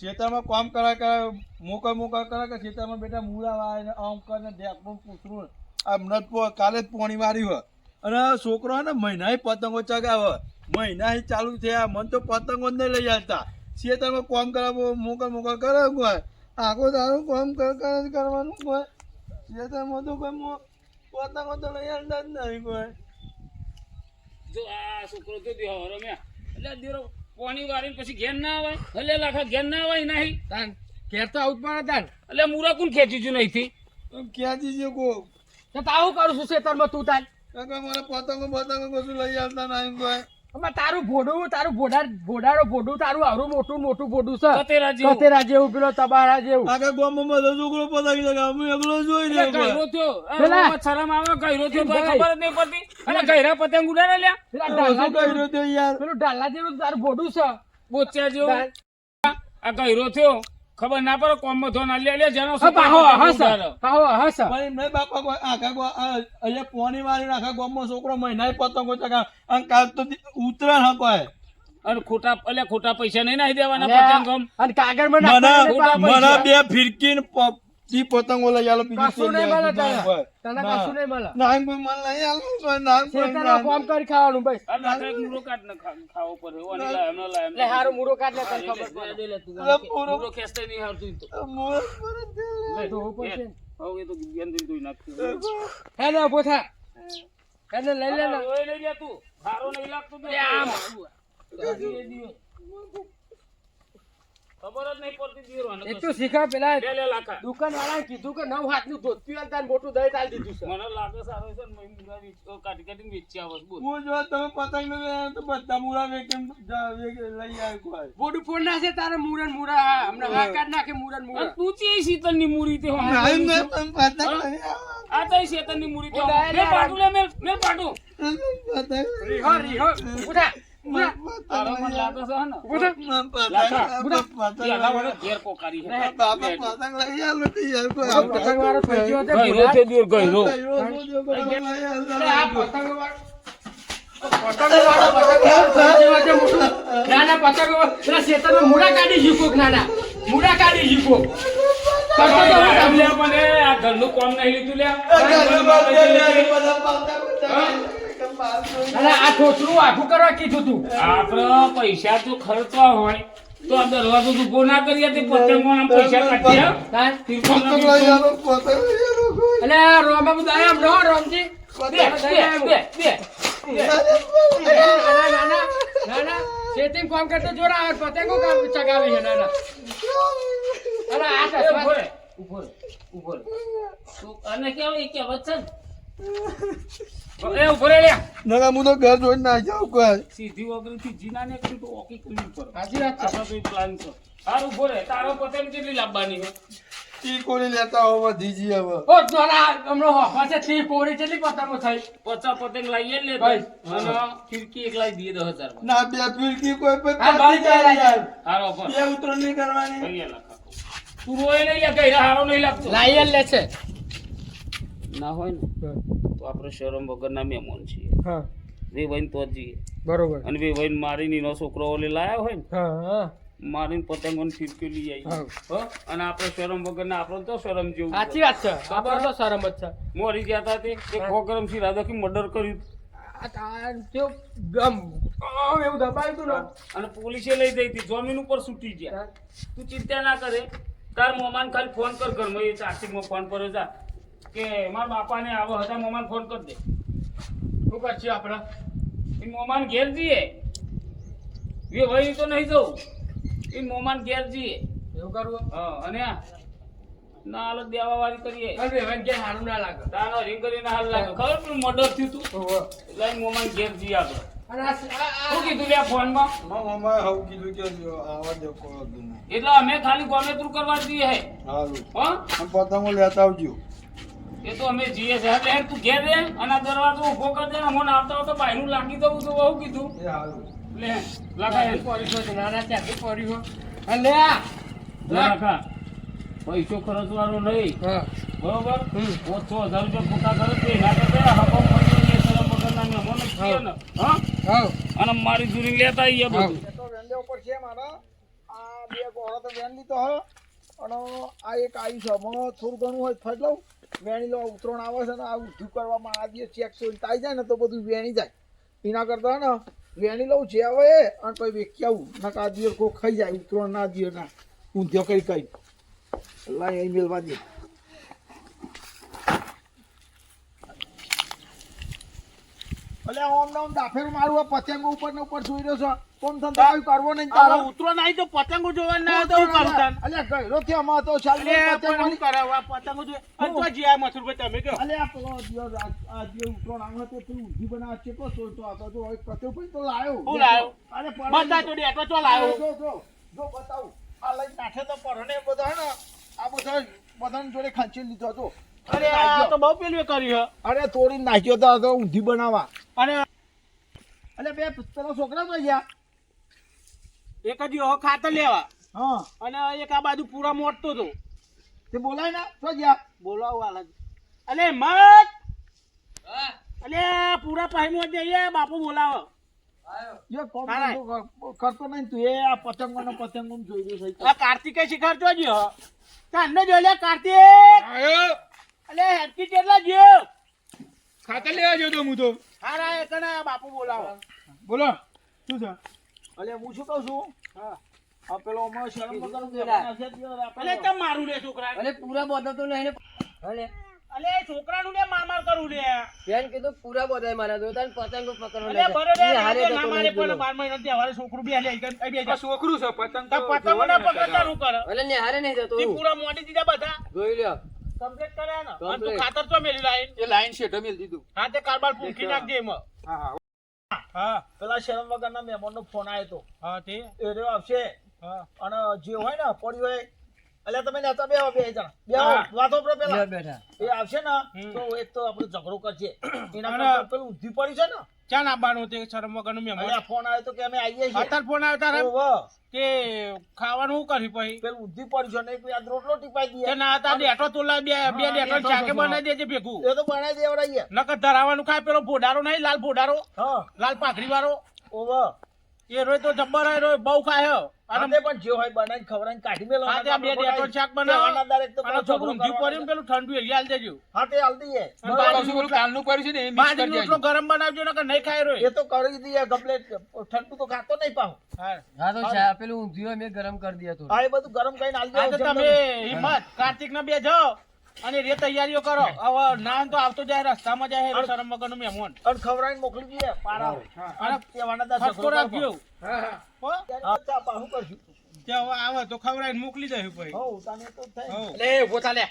ખેતરમાં કામ કરા કરે મોકર મોકલ કરા કે ખેતરમાં બેટા મૂળા વાય ને આમ કરીને ને પણ પૂછરું આ પો- કાલે જ પોણી મારી હોય. અને છોકરો ને મહિના પતંગો ચગાવે મહિના ચાલુ થયા, મને તો પતંગો જ નહીં લઈ આવતા. ખેતરમાં કામ કરાવો મોકલ મોકલ કરે કોઈ. આખો દારૂ કામ કર કર કરવાનું કોઈ. ખેતરમાં તો કોઈ પતંગો તો લઈ આવતા જ નહીં કોઈ. જો આ છોકરો તો દેહો રમ્યા. એટલે દેરો પોણી વારી પછી ઘેર ના આવે એટલે લાખા ઘેર ના આવે નહીં. તાન ઘેર તો આવું પણ તાન. એટલે મુરા કોણ ખેંચી છું નહીં ખેંચી જીજે કો તો તાવું કરું છું ખેતરમાં તું તાન. કાકા મને પતંગો પતંગો કશું લઈ આવતા નહીં કોઈ તારું ભોડું તારું ભોડા ભોડારો ભોડું તારું આવરું મોટું મોટું ભોડું છે. કતેરા જેવું. કતેરા જેવું પેલો તબારા જેવું. આગળ ગોમમાં બધો છોકરો પતાવી લગા હું એકલો જોઈ લે ગઈરો થયો. પેલા. રોમાં શરમ આવે ગયરો થયો તો ખબર જ નહીં પડતી. અને ગઈરા પતંગ ઉડાડે લ્યા. પેલા જેવું- કર્યો યાર? પેલું ડાલા જેવું તારું ભોડું છે. બોચ્યા જેવું. આ ગયરો થયો. ખબર ના પડે કોમમાં ધોન અલ્યા અલ્યા જેનો હા, પાહો હસ. પાહો હસ પણ એમ નહીં બાપા કોઈ આખા ગો- આ અહીંયા વાળી મારીને ગોમમાં છોકરો મહિનાય પતંગો ચગા અને કાલ તો દી- ઉતરાયણ હા કોઈ. અને ખોટા એટલે ખોટા પૈસા નહીં નાખી દેવાના અને ગમ અને કાગળમાં મને બે ફિરકી ને પ- તી પતંગો લઈ આલો બીજું કશું નહીં મળે. તને. ના, ના. કશું નહીં મળે ના કોઈ મન લઈ આલો કોઈ ના કોઈ ના. કામ કરી ખાવાનું ભાઈ એક મૂળો કાઢ ને ખા- ખાવો પડે ઓને લાય, એમને લાય, એટલે હારું લે હા, તને એટલે ખબર દે, લે, તું મૂળો ખેંચતા નહીં ઈ તો. મોર પર. લે, ધોવું પડશે હવે તો ગેંદી ધોઈ નાખ્યું. હે ને ઊભો થા એને લઈ લે ને ઓય લઈ લે તું. સારો નહીં લાગતો તો. આમ. ખબર જ નહીં પડતી દીવાનો એ તું શીખા પેલા લે, લે, દુકાન વાળા કીધું કે નવ હાથનું ધોતું અને મોટું દહીં તાલ દીધું છે મને લાગે સારો છે મેં મૂળા વેચ- કાઢી કાઢીને વેચી આવત. બોલ. હું જો તમે પતંગ લઈ તો બધા મૂળા વેચીને લઈ આવે કોઈ બોડું ફોડ ના છે તારે મુરન મુરા હમણાં હા નાખે મુરન મુરા તું મૂરી તે હમણાં ના, ના. તમે પતંગ આ તો શેતળની મૂરી તે હમણાં. પાટું લે, મેલ- મેલ પાટું. પતંગ રીહો રીહો ઉઠા મૂળા કાઢી જીકો નાના ના મૂળા કાઢી ઘરનું કામ નહીં લીધું લે. અરે આ ઠોસરું આખું કરવા કીધું તું. આપણે પૈસા તો ખર્ચવા હોય તો આ દરવાજો તો ઊભો ના કરીએ તે પૈસા કાઢીએ. પતંગ નથી લઈ આલો, પતંગ લઈ આલો કોઈ. અલે આ રોમબાબુ દયા આમ રહો રોમજી બે, બે, બે, બે. ના ના ના ના ના શેતીમ કામ કરતો જોરા આવે પતંગો કામ ચગાવી છે ના ના. અરે આ ઊભો ઊભો ઊભો રે. તું- આને કહેવાય, એ છે ઊભો રે લે. નકા હું તો ઘર જોઈને ના જાવ કોઈ સીધી વગરથી જીના ને કરી તો ઓકી કરી પર હાજી રાત છે આપણો પ્લાન છે. હારું, ઊભો રે. તારો પતંગ કેટલી લાવવાની છે? ઈ કોની લેતા હોવા દીજી હવે ઓ જોરા હમણાં પાસે થી કોરી કેટલી પતંગો થઈ પચા પતંગ લાવીએ ને લે ભાઈ. અને ફિરકી એક લાવી દઈએ દસ હજારમાં. ના બે ફિરકી કોઈ પર પાછી જાય યાર હારો પણ. બે ઉતરણ નહીં કરવાની. તું રોય નહીં લે, કઈ હારો નહીં લાગતો. લાયલ લે છે ના હોય ને તો આપણે શરમ વગરના મહેમાન છીએ. હા. વેવાઈને તો જઈએ બરોબર. અને વેવાઈને મારીને એનો છોકરો ઓલે લાયા હોય ને હા મારીને પતંગોને ફિરકી લઈ આવી અને આપણે શરમ વગરના આપણે તો શરમ જેવું સાચી વાત છે. આપણે તો શરમ જ છે. મોરી ગયા હતા તે એક ખોગરમ સિંહ રાધા મર્ડર કર્યું આ તાર જો ગમ. આમ એવું દબાયું તું ને. અને પોલીસે લઈ જઈ હતી. જમીન ઉપર છૂટી ગયા. તું ચિંતા ના કરે. તાર મોમાન ખાલી ફોન કર ઘરમાં. એ ચાર્જિંગમાં ફોન પર જા કે મારા બાપાને આવો હતા મોમાન ફોન કરી દે. શું કરશે આપણે? એ મોમાન ઘેર જઈએ. એ ભાઈ તો નહીં જવું. એ મોમાન ઘેર જઈએ. એવું કરવું? હા અને ના હાલ દેવા કરીએ. અરે વેવાઈને ક્યાંય સારું ના લાગે. તાનો રિંગ કરીને હાલ લાગે. ખબર પણ મર્ડર થયું તું? ઓહો. એટલે મોમાન ઘેર જઈએ આપણે. અમે ખાલી કરવા હે. હારું. હો? આમ પતંગો લેતા આવજો. એ તો અમે જઈએ છે. એટલે તું ઘેર રે અને આ દરવાજો ઊભો કરી દે ને મને આવતા આવતા બાયનું લાગી દઉં તો બહુ કીધું. લે લાખા હેડ. પડી છો. નાના ત્યાંથી પડી હો લે આ. લાખા. પૈસો ખર્ચવાનો નહીં. બરોબર. ઓછો હજાર રૂપિયા ખોટા કરે તે એના કરતા હકમ ફરી શરમ વગરના મહેમાનો છીએ ને હા. હા? અને મારી જૂની લેતા આવીએ બધું. તો વેંડે ઉપર છે મારા. આ બે ગોળા તો વેન લીધો હો. અને આ એક આવી છે. હમણાં થોડું ઘણું હોય ફરી લઉં. વેણી લો ઉતરણ આવે છે ને, આ ઊંધું કરવામાં આ દિવસ ચેક થાય જાય ને, તો બધું વેણી જાય. એના કરતા ને વેણી લઉં જે આવે અને પછી વેચી આવું. નકા દિવસ કોઈ ખાઈ જાય ઉતરણ ના દિવસ ના ઊંધ્યો કઈ કઈ લાઈ અહીં મેળવા દે. અલે ઓમ નોમ દાફેર મારું આ પતંગો ઉપર ને ઉપર જોઈ રહ્યો છો. કોમ ધંધો કઈ કરવો નહીં તારો. ઉતરો નહીં તો પતંગો જોવા ના તો હું કરું તાન. અલે ગયરો થી અમાર તો ચાલ પતંગો પણ હું કરાવવા પતંગો જો અને તો જીયા મથુરભાઈ તમે કહો. અલે આ પેલો દિયો આ દિયો ઉતરોણ આવે તો તું ઊંધી બના છે કેટલો સોચતો આ તો હવે પતંગ પણ તો લાયો. હું લાયો? અરે બધા તો ડેટો તો લાયો. જો જો જો બતાવું. આ લઈ નાખે તો પરણે બધા ને આ બધા બધાને જોડે ખાંચી લીધો હતો. અરે આ તો બહુ પેલું કર્યું હે. અરે તોડી નાખ્યો તો આ તો ઊંધી બનાવવા અને અલે બે પેલા છોકરા તો ગયા એક જ ઓહો ખાતર લેવા. હા. અને એક આ બાજુ પૂરા મોટતો તો તે બોલાય ના તો ગયા? બોલાવો આલા અલે મત! અલે પૂરા પાહી મોટ જઈએ બાપુ બોલાવો. કરતો નહીં તું એ આ પતંગો ને પતંગો જોઈ રહ્યો આ કાર્તિકે શિખર તો જ કાર્તિક! અલે હેડકી કેટલા જ્યો? ખાતર લેવા જતો હું તો. હારા એ ને બાપુ બોલાવો. બોલો શું છે? અલે હું શું કહું છું? હા. આ પેલો અમારો શરમ આ અલે તમ મારું લે છોકરા અલે પૂરા બોધા તો લઈને અરે અલે. છોકરાનું લે કરું લે. બેન કીધું પૂરા બોધા મારા પતંગ તાન અલે બરો ના મારે પણ જોયો. બાર મહિના તહેવારે છોકરું બે લે ઈ બે છોકરું છે પતંગ તો પતંગ ના પકડતાનું કરે. અલે ને હારે નહીં જતો તે પૂરા મોડી દીધા બધા. જોઈ લ્યો. કમ્પ્લીટ કર્યા ને? અને તું. ખાતર તો મેલી લાઈન. એ લાઈન છે ઢમેલ દીધું. હા તે કારબાર પૂંખી નાખજે એમાં. હા હા. હા. પેલા શરમ વગરના મહેમાનનો ફોન આવ્યો હતો હા તે? એ રહ્યો આવશે. હા. અને જે હોય ને પડ્યું હોય એટલે તમે નેતા બે બે જણા બે વાતો પર પેલા. બેઠા. એ આવશે ને તો એક તો આપણો ઝઘડો કરશે એના પેલું ઊંધી પડી છે ને. ચાલ આવવાનું તે શરમ વગરનું એટલે મહેમાન ફોન આવ્યો તો કે અમે આવીએ છીએ. અત્યારે ફોન આવ્યો તારે કે ખાવાનું શું કરી પછી? પેલું ઊંધી પડી છે ને પછી આ રોટલો ટીપાઈ દઈએ. ના તા ડેટો તોલા બે બે ડેટો ચાકે બનાવી દેજે ભેગું. એ તો બનાવી દેવડાઈએ. નકર ધરાવાનું ખાય પેલો ભોડારો નહીં લાલ ભોડારો? હા. લાલ પાઘડી વાળો? ઓહો. એ રોય તો જબ્બર હોય રોય બહુ ખાય. અને પણ જે હોય બનાવીને ખવડાવીને કાઢી મેલો હા, ત્યાં બે ડેટો શાક બનાવો. કહેવાના દરેક તો પેલો છોકરું ઝઘડો ઊંધિયું ને પેલું ઠંડુ એરી હાલ દેજો. હા તે હાલ દઈએ બાજરીનું પેલું કાલનું કર્યું છે ને એ મિક્સ કરી દેજો. ગરમ બનાવજો નકર નહીં ખાય રોય. એ તો કરી દઈએ કમ્પ્લેટ ઠંડુ તો ખાતો નહીં પાહો. હા. હા તો ચા પેલું ઊંધિયું મેં ગરમ કરી દીધો હા એ બધું ગરમ કરીને હાલ હા તમે હિંમત કાર્તિક ના બે જાઓ. અને રે તૈયારીઓ કરો. હવે ના તો આવતો જાય રસ્તામાં જાય શરમ વગરનું મહેમાન. અને ખવડાવીને મોકલી દઈએ પારા. અને ઝઘડો રાખજો. હો ચા પાહું કરશું. આવે તો ખવડાવીને મોકલી દઈશું ભાઈ. હો તને તો થાય. લે પોતા લે.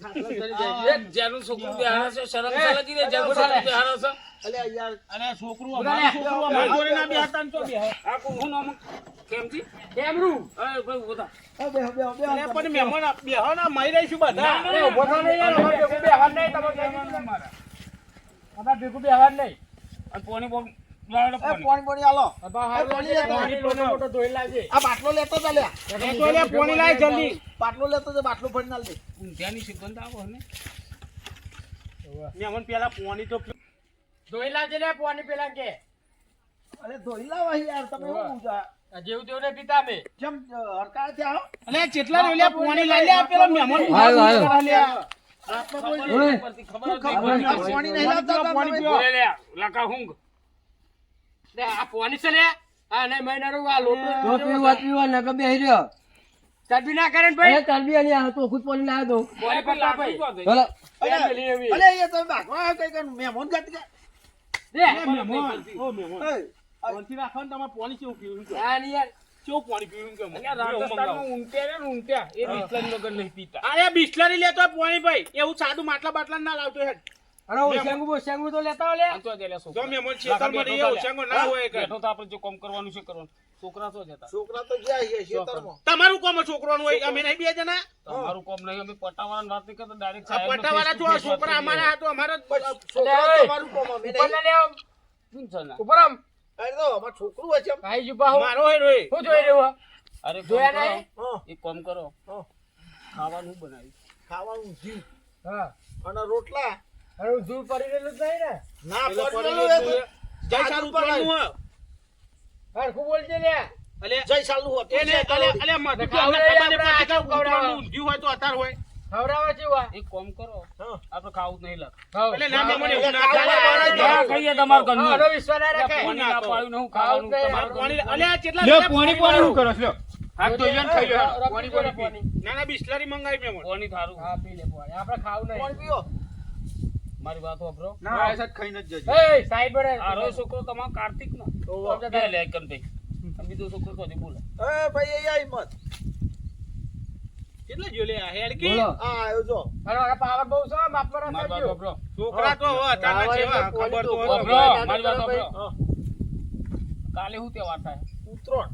જેનું છોકરું બેહાડે છે શરમ છે લગી જેનું છોકરું બેહાડે છે અલ્યા યાર અને છોકરું અમારું છોકરું અમારી જોડે ના બેહતા ને તો બેહે. આ કોણ નામ કેમથી? કેમરું? અરે ભાઈ. હા, બેહો, બેહો, બેહો. અરે પણ મહેમાન આ બેહો ને રહીશું બધા. અરે ઊભો થા ને યાર અમારે ભેગું બેહવાનું નહીં તમે કહી દીધું અમારે ભેગું બેહવાનું નહીં. અને પોણી બોલ પોણી. પાણી પાણી આલો અબા હારું પાણી લાગે, લેતો, પાણી લોટો મોટો ધોઈ લાગે આ બાટલો લેતો જા લ્યા. લે પોણી લાય જલ્દી બાટલો લેતો જા, બાટલો ભરીને આલ દે. ઊંધિયાની સુગંધ આવે ને મહેમાન પેલા પોણી તો ધોઈ લાવજે ને પાણી પેલા કે અરે ધોઈ લાવો યાર તમે શું જેવું તેવું નહીં પીતા જેમ આવો. અલે કેટલા રોલ્યા પોણી લઈ લે મહેમાન. ઉપરથી ખબર. પાણી નહીં લાવતા પાણી તમે? પીવો. બોલે લે, લકા હુંગ. આ પાણી છે આ નહીં મહિનાનું આ લોટો નકર બેહી રહ્યો. ચરબી ના કરે ને ભાઈ? ચરબી અને આ તો ખુદ પોની લાવ્યો તો. ભાઈ. અરે. અરે એ કઈ મહેમાન કે? મહેમાન. ઓ મહેમાન. એય, રાખો ને તમાર પોણી કેવું પીવું છે? આ નહીં યાર. કેવું પોણી પીવું કે ને ને ઊંટિયા, એ બિસ્લરી વગર નહીં પીતા. અરે બિસ્લરી લેતો પોણી ભાઈ. એવું સાદું માટલા બાટલા ના લાવતો હેડ અરે ઓશિયાંગુ બોશિયાંગુ તો લેતા લે તો એલા છોકરા. જો મે લાકા ખેતરમાં માં રહીએ, તો ના હોય કે. તો આપણે જે કામ કરવાનું છે કરવાનું. છોકરા તો જતા છોકરા તો ગયા છે ખેતરમાં. તમારું કોમ છોકરાનું હોય અમે નહીં બે જણા તમારું કામ નહીં, અમે પટાવાળાની વાત નહીં કરતા, ડાયરેક્ટ સાહેબ પટાવાળા face છોકરા અમારા હાથો અમારા જ- છોકરા અરે, તમારું કોમ, અમે નહીં. ના લે આમ. શું છે ના? ઉપર આમ અરે તો અમાર છોકરું છે ભાઈ જુબા હું મારો હોય રોય હું જોઈ રહ્યો અરે જોયા નહીં? હા, એક કામ કરો હા. ખાવાનું બનાવ્યું ખાવાનું જી હા અને રોટલા અરે દૂર પડી રહેલું જ નહીં ને. ના. જય હોય. તો ખવડાવે છે વા? એક કામ કરો. આપણે ખાવું જ નહીં લાગ ખાવ. ના તમારે વિશ્વાસ ના. પાણી ના પાયું ને હું ખાવાનું. લ્યો, પોણી પોણી શું કરો છો હાથ ધોઈને ખાઈ લો. પાણી પાણી પાણી. પાણી થારું હા પી લે પાણી. આપણે ખાવું નહીં. પીઓ. મારી વાત વાપરો. ના. ખાઈને જ જજો. એ સાહેબ પર આરો છોકરો તમારો કાર્તિક નો? બે લે કન ભાઈ. આ બીજો છોકરો તો બોલે? એ ભાઈ એ હિંમત બોલો. આ આવ્યો જો. અરે અરે પાવર બહુ છે મારી વાત વાપરો. છોકરા તો હો અચાનક છે, ખબર તો. વાપરો મારી વાત વાપરો. કાલે શું તહેવાર થાય? ઉતરોણ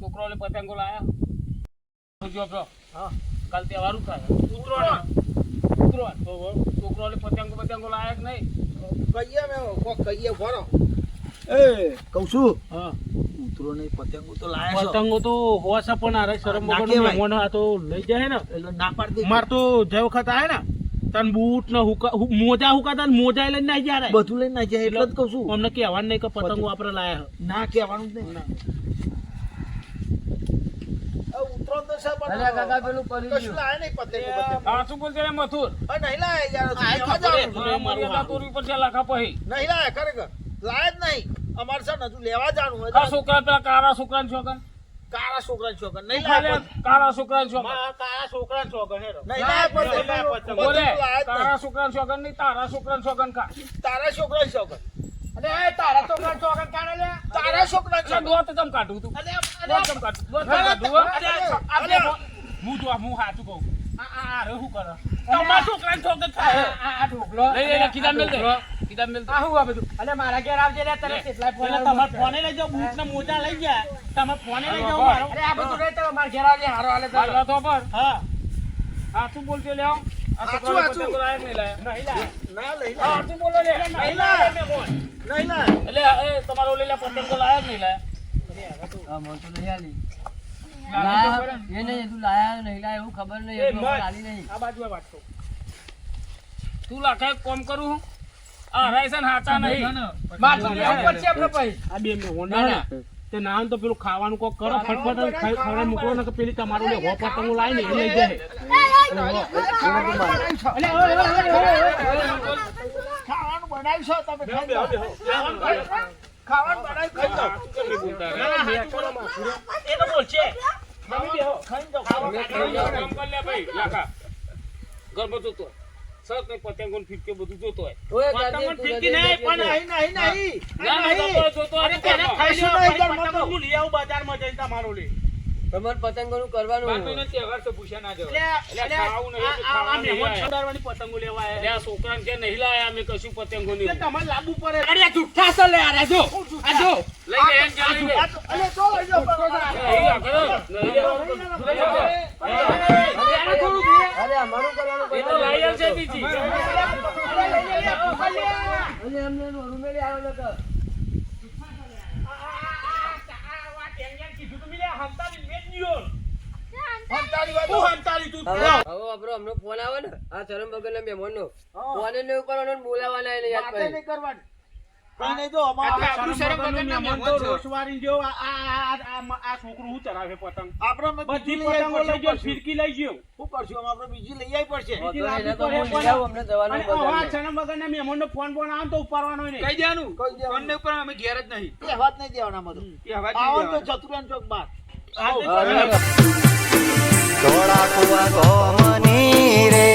છોકરોને પતંગો લાયા? જો બ્રો હા. કાલ તહેવાર વારું થાય? ઉતરોણ ઉતરોણ તો છોકરોને પતંગો પતંગો લાયા નહીં. કહીએ મેં કોક કહીએ ભરો એ કહું છું. હા. ઉતરો નહીં પતંગો તો લાયા પતંગો તો હોવા છે પણ અરે શરમ વગરનો મહેમાન આ તો લઈ જાય ને. એટલે ના પાડી માર તો જે વખત આવે ને તન બૂટ ને હુકા હુ- મોજા મોજા લઈને ના જાય રે. બધું લઈને ના જાય એટલે જ કહું છું. અમને કહેવાનું નહીં કે પતંગો આપણે લાયા ના કહેવાનું જ નહીં આ પણ અરે કાકા પેલું કરી કશું ગયું. લાયા નહીં બતંગો. હા શું બોલશે રે મથુર આ નહીં લાયા યાર આ ખબર. મારા મર્યાદા તોરી પર છે લાખા પછી નહીં લાયા ખરેખર લાયા જ નહીં અમારે છે ને હજુ લેવા જવાનું હોય આ છોકરા પેલા કાળા છોકરા છોકરા કાળા છોકરા છોકરા નહીં લાયા કાળા છોકરા છોકરા કાળા છોકરા છોકરા હેરો. નહીં લાયા. પતંગ. બોલે નહીં. છોકરા છોકરા નહીં તારા છોકરા છોકરા કા તારા છોકરા છોકરા અરે તારા છોકરા છોકરા કાઢે લે. તારા છોકરા છોકરા દોત તમ કાઢું તું? અરે, અરે, દોત તમ કાઢું? દોત તમ કાઢું અરે, અરે, હું જો હું સાચું કહું? આ આ આ રે શું કરે? તમારા છોકરા છોકરા થાય. આ આ ઢોકલો લઈ લે, લે મેલ દે. કિતાબ મેલ આ હું આ બધું. અલે મારા ઘેર આવજે લે તને કેટલાય ફોન તમારે ફોને લઈ જાવ બૂટ ને મોજા લઈ ગયા. તમાર ફોને લઈ જાઓ મારો. અરે આ બધું રે તો મારા ઘેર આવજે હારો હાલે વાત વાપર હા. હાચું બોલજો લાયા. કે નહીં નહીં લાયા. ના લઈ લા હાચું બોલો લે. નહીં લાયા. નહીં લાયા. એટલે એ તમારો ઓલે લે પતંગો લાયા નહીં લાયા? હા, મને તો નહીં આલી. એ નહીં, તું લાયા નહીં લાયા એવું ખબર નહીં, એ એટલું મત. ખબર આલી નહીં. આ બાજુ વાત કહું તું લાખા કોમ કરું હું? આ હરાય હાચા નહીં. માર લેવું પડશે આપણે પછી આ બે મેં તે ના તો પેલું ખાવાનું કોક કરો ફટફટ જ ખાઈ ને પેલી તમારું લે હો પતંગો લાવી ને એ લઈ જાય ખાવાનું બનાવ્યું છે તમે. ખાવાનું બનાવ્યું ખાઈ જાઓ. લે. સર કઈ પતંગો ને ફીરકી બધું જોતો હોય. ઓય, પતંગો દાદી, નહીં, પણ દાદી. નહીં નહીં. જોતો અરે તેને. ખાઈ ઘરમાં પતંગો લઈ આવું બજારમાં જઈને તમારું લે. તમારે પતંગોનું કરવાનું તહેવાર છે, ભૂસ્યા ના છોડાવવાની પતંગો લેવા આ છોકરાને કે નહીં લાયા અમે કશું પતંગો નહીં તમારે લાગુ પડે અરે જુઠ્ઠા છે લે આ જો આ જો પતંગ. અરે અમારું કરવાનું એ તો લાયલ છે બીજી અરે લે. રૂમેલી આવ્યો નતો. હંતાડી વાત. હું હંતાડી તું હવે હવે આપણો હમણાં ફોન આવે ને આ ચરણ ફોને ઉપાડવાનો ને એને યાદ કરી કરવાની. મહેમાન બધી. છનમ વગરના મહેમાનનો ફોન બોન આવે ને તો ઉપાડવાનો નહીં કઈ દેવાનું કઈ દેવાનું? ઉપર અમે ઘેર જ નહીં કહેવા જ નહીં દેવાના આમાં ને ચતુરાન ચોક કરે. ધોળા કુવા ગોમની રે.